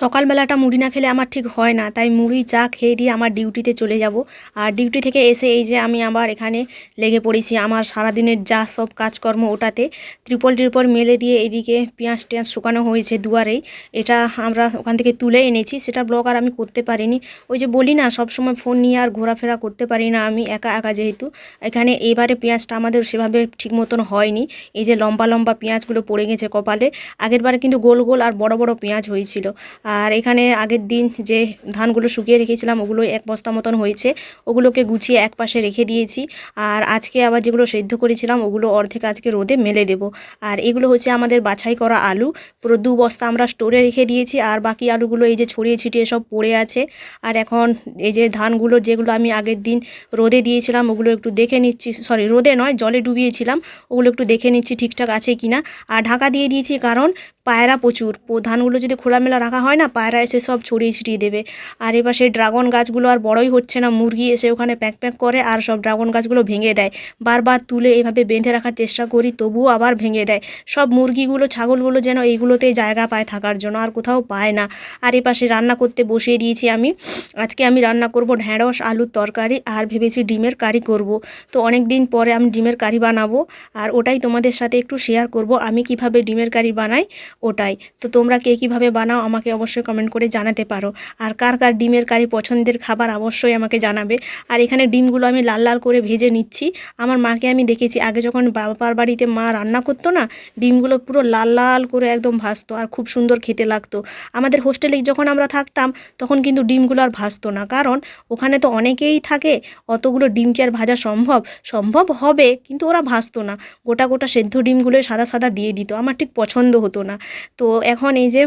সকালবেলাটা মুড়ি না খেলে আমার ঠিক হয় না, তাই মুড়ি চা খেয়ে দিয়ে আমার ডিউটিতে চলে যাব। আর ডিউটি থেকে এসে এই যে আমি আবার এখানে লেগে পড়েছি, আমার সারাদিনের যা সব কাজকর্ম ওটাতে ত্রিপল ট্রিপল মেলে দিয়ে এদিকে পেঁয়াজ টেঁয়াজ শুকানো হয়েছে দুয়ারেই। এটা আমরা ওখান থেকে তুলে এনেছি, সেটা ব্লগ আর আমি করতে পারিনি। ওই যে বলি না সব সময় ফোন নিয়ে আর ঘোরাফেরা করতে পারি না আমি একা একা যেহেতু। এখানে এবারে পেঁয়াজটা আমাদের সেভাবে ঠিক মতন হয়নি। এই যে লম্বা লম্বা পেঁয়াজগুলো পড়ে গেছে কপালে। আগেরবারে কিন্তু গোল গোল আর বড় বড় পেঁয়াজ হয়েছিল। আর এখানে আগের দিন যে ধানগুলো শুকিয়ে রেখেছিলাম, ওগুলো এক বস্তা মতন হয়েছে। ওগুলোকে গুছিয়ে এক পাশে রেখে দিয়েছি। আর আজকে আবার যেগুলো সেদ্ধ করেছিলাম, ওগুলো অর্ধেক আজকে রোদে মেলে দেব। আর এগুলো হচ্ছে আমাদের বাছাই করা আলু। পুরো দু বস্তা আমরা স্টোরে রেখে দিয়েছি। আর বাকি আলুগুলো এই যে ছড়িয়ে ছিটিয়ে সব পড়ে আছে। আর এখন এই যে ধানগুলো যেগুলো আমি আগের দিন রোদে দিয়েছিলাম, ওগুলো একটু দেখে নিচ্ছি। সরি, রোদে নয়, জলে ডুবিয়েছিলাম। ওগুলো একটু দেখে নিচ্ছি ঠিকঠাক আছে কি না আর ঢাকা দিয়ে দিয়েছি কারণ পায়রা প্রচুর। ধানগুলো যদি খোলামেলা রাখা হয় না পায়রা এসে সব ছড়িয়ে ছিটিয়ে দেবে। আর এবার সেই ড্রাগন গাছগুলো আর বড়ই হচ্ছে না, মুরগি এসে ওখানে প্যাক প্যাক করে আর সব ড্রাগন গাছগুলো ভেঙে দেয়। বারবার তুলে এভাবে বেঁধে রাখার চেষ্টা করি, তবুও আবার ভেঙে দেয়। সব মুরগিগুলো, ছাগলগুলো যেন এইগুলোতে জায়গা পায় থাকার জন্য, আর কোথাও পায় না। আর এপাশে রান্না করতে বসিয়ে দিয়েছি আমি। আজকে আমি রান্না করব ঢ্যাঁড়স, আলুর তরকারি আর ভেবেছি ডিমের কারি করব। তো অনেক দিন পরে আমি ডিমের কারি বানাবো আর ওটাই তোমাদের সাথে একটু শেয়ার করব, আমি কীভাবে ডিমের কারি বানাই ওটাই। তো তোমরা কে কীভাবে বানাও আমাকে অবশ্যই কমেন্ট করে জানাতে পারো। আর কার কার ডিমের কারি পছন্দের খাবার অবশ্যই আমাকে জানাবে। আর এখানে ডিমগুলো আমি লাল লাল করে ভেজে নিচ্ছি। আমার মাকে আমি দেখেছি, আগে যখন বাবার বাড়িতে মা রান্না করতো না, ডিমগুলো পুরো লাল লাল করে একদম ভাজতো আর খুব সুন্দর খেতে লাগতো। আমাদের হোস্টেলে যখন আমরা থাকতাম, তখন কিন্তু ডিমগুলো আর ভাজতো না। কারণ ওখানে তো অনেকেই থাকে, অতগুলো ডিম কি আর ভাজা সম্ভব? সম্ভব হবে, কিন্তু ওরা ভাজতো না। গোটা গোটা সেদ্ধ ডিমগুলো সাদা সাদা দিয়ে দিত। আমার ঠিক পছন্দ হতো না। তো এখন এই যে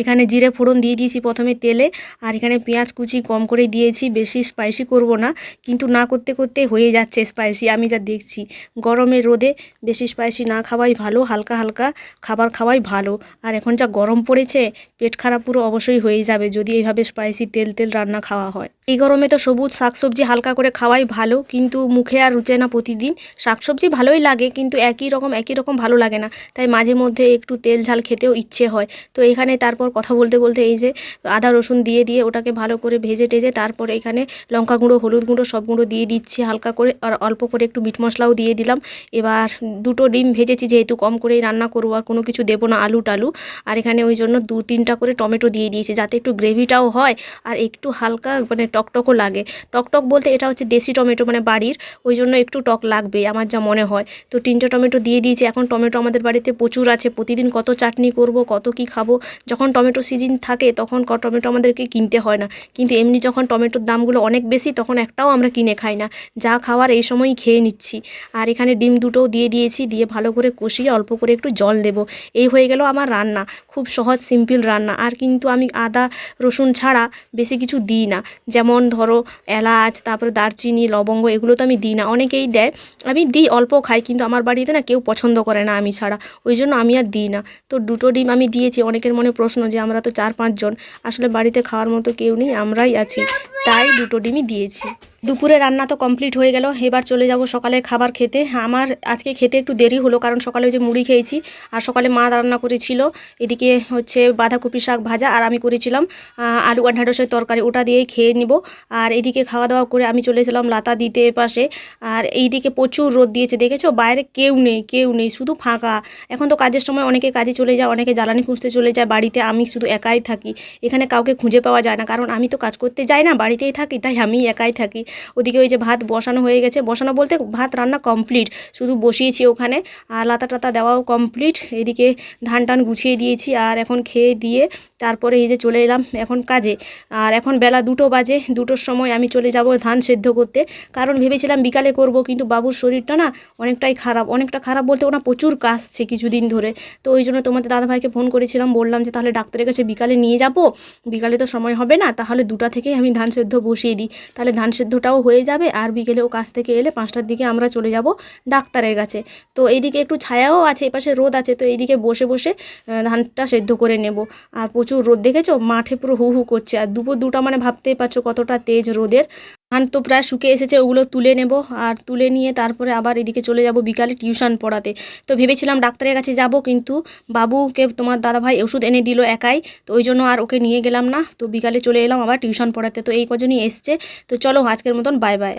এখানে জিরে ফোড়ন দিয়ে দিয়েছি প্রথমে তেলে, আর এখানে পেঁয়াজ কুচি কম করে দিয়েছি, বেশি স্পাইসি করব না, কিন্তু না করতে করতে হয়ে যাচ্ছে স্পাইসি আমি যা দেখছি। গরমে রোদে বেশি স্পাইসি না খাওয়াই ভালো, হালকা হালকা খাবার খাওয়াই ভালো। আর এখন যা গরম পড়েছে, পেট খারাপ পুরো অবশ্যই হয়ে যাবে, যদি এইভাবে স্পাইসি তেল তেল রান্না খাওয়া হয়। এই গরমে তো সবুজ শাকসবজি হালকা করে খাওয়াই ভালো, কিন্তু মুখে আর রুচে না প্রতিদিন। শাকসবজি ভালোই লাগে, কিন্তু একই রকম একই রকম ভালো লাগে না। তাই মাঝে মধ্যে একটু তেল ঝাল খেতেও ইচ্ছে হয়। তো এখানে তারপর কথা বলতে বলতে এই যে, আদা, রসুন দিয়ে দিয়ে ওটাকে ভালো করে ভেজে টেজে তারপর এখানে লঙ্কা গুঁড়ো, হলুদ গুঁড়ো সব গুঁড়ো দিয়ে দিচ্ছি হালকা করে, আর অল্প করে একটু মিট মশলাও দিয়ে দিলাম। এবার দুটো ডিম ভেজেছি যেহেতু কম করেই রান্না করব, আর কোনো কিছু দেবো না আলু টালু। আর এখানে ওই জন্য দু তিনটা করে টমেটো দিয়ে দিয়েছি, যাতে একটু গ্রেভিটাও হয়, আর একটু হালকা মানে টকটকও লাগে। টকটক বলতে এটা হচ্ছে দেশি টমেটো মানে বাড়ির, ওই জন্য একটু টক লাগবে আমার যা মনে হয়। তো তিনটে টমেটো দিয়ে দিয়েছি, এখন টমেটো আমাদের বাড়িতে প্রচুর আছে, প্রতিদিন কত চাটনি করব, কত কি খাব, যখন টমেটো সিজন থাকে তখন টমেটো আমাদেরকে কিনতে হয় না। কিন্তু এমনি যখন টমেটোর দামগুলো অনেক বেশি, তখন একটাও আমরা কিনে খাই না। যা খাওয়ার এই সময়ই খেয়ে নিচ্ছি। আর এখানে ডিম দুটোও দিয়ে দিয়েছি, দিয়ে ভালো করে কষিয়ে অল্প করে একটু জল দেবো। এই হয়ে গেল আমার রান্না, খুব সহজ সিম্পল রান্না। আর কিন্তু আমি আদা, রসুন ছাড়া বেশি কিছু দিই না। যেমন ধরো এলাচ, তারপরে দারচিনি, লবঙ্গ, এগুলো তো আমি দিই না। অনেকেই দেয়। আমি দিই, অল্প খাই, কিন্তু আমার বাড়িতে না কেউ পছন্দ করে না আমি ছাড়া। ওই জন্য আমি আর দিই না। তো দুটো ডিম আমি দিয়েছি। অনেকের মনে প্রশ্ন যে আমরা তো চার পাঁচজন। আসলে বাড়িতে খাওয়ার মতো কেউ নেই, আমরাই আছি। তাই দুটো ডিমই দিয়েছি। দুপুরে রান্না তো কমপ্লিট হয়ে গেল। এবার চলে যাব সকালে খাবার খেতে। আমার আজকে খেতে একটু দেরি হলো, কারণ সকালে যে মুড়ি খেয়েছি আর সকালে মা রান্না করেছিল। এদিকে হচ্ছে বাঁধাকপি শাক ভাজা আর আমি করেছিলাম আলু আর ঢ্যাঁড়সের তরকারি। ওটা দিয়েই খেয়ে নিব। আর এদিকে খাওয়া দাওয়া করে আমি চলে এসেছিলাম লাতা দিতে পাশে। আর এইদিকে প্রচুর রোদ দিয়েছে, দেখেছ? বাইরে কেউ নেই কেউ নেই, শুধু ফাঁকা। এখন তো কাজের সময় অনেকে কাজে চলে যায়, অনেকে জ্বালানি খুঁজতে চলে যায়। বাড়িতে আমি শুধু একাই থাকি। এখানে কাউকে খুঁজে পাওয়া যায় না, কারণ আমি তো কাজ করতে যাই না, বাড়িতেই থাকি, তাই আমি একাই থাকি। ওদিকে ওই যে ভাত বসানো হয়ে গেছে। বসানো বলতে ভাত রান্না কমপ্লিট শুধু বসিয়েছি ওখানে। আর লাতা টাতা দেওয়াও কমপ্লিট এদিকে ধান টান গুছিয়ে দিয়েছি আর এখন খেয়ে দিয়ে তারপরে এই যে চলে এলাম এখন কাজে। আর এখন বেলা দুটো বাজে। দুটোর সময় আমি চলে যাব ধান সেদ্ধ করতে। কারণ ভেবেছিলাম বিকালে করব, কিন্তু বাবুর শরীরটা না অনেকটাই খারাপ। অনেকটা খারাপ বলতে ওনা প্রচুর কাশছে কিছুদিন ধরে। তো ওই জন্য তোমাদের দাদাভাইকে ফোন করেছিলাম। বললাম যে, তাহলে ডাক্তারের কাছে বিকালে নিয়ে যাব। বিকালে তো সময় হবে না। তাহলে দুটা থেকেই আমি ধান সেদ্ধ বসিয়ে দিই। তাহলে ধান সেদ্ধটাও হয়ে যাবে আর বিকেলেও কাছ থেকে এলে পাঁচটার দিকে আমরা চলে যাব ডাক্তারের কাছে। তো এইদিকে একটু ছায়াও আছে এপাশে রোদ আছে, তো এইদিকে বসে বসে ধানটা সেদ্ধ করে নেব। আর প্রচুর রোদ দেখেছ? মাঠে পুরো হু হু করছে। আর দুপুর দুটা মানে ভাবতেই পারছ কতটা তেজ রোদের। ধান তো প্রায় শুকে এসেছে, ওগুলো তুলে নেব। আর তুলে নিয়ে তারপরে আবার এদিকে চলে যাব বিকালে টিউশন পড়াতে। তো ভেবেছিলাম ডাক্তারের কাছে যাব, কিন্তু বাবুকে তোমার দাদাভাই ওষুধ এনে দিল একাই, তো ওই জন্য আর ওকে নিয়ে গেলাম না। তো বিকালে চলে এলাম আবার টিউশন পড়াতে। তো এই কজনই এসছে। তো চলো আজকের মতন, বাই বাই।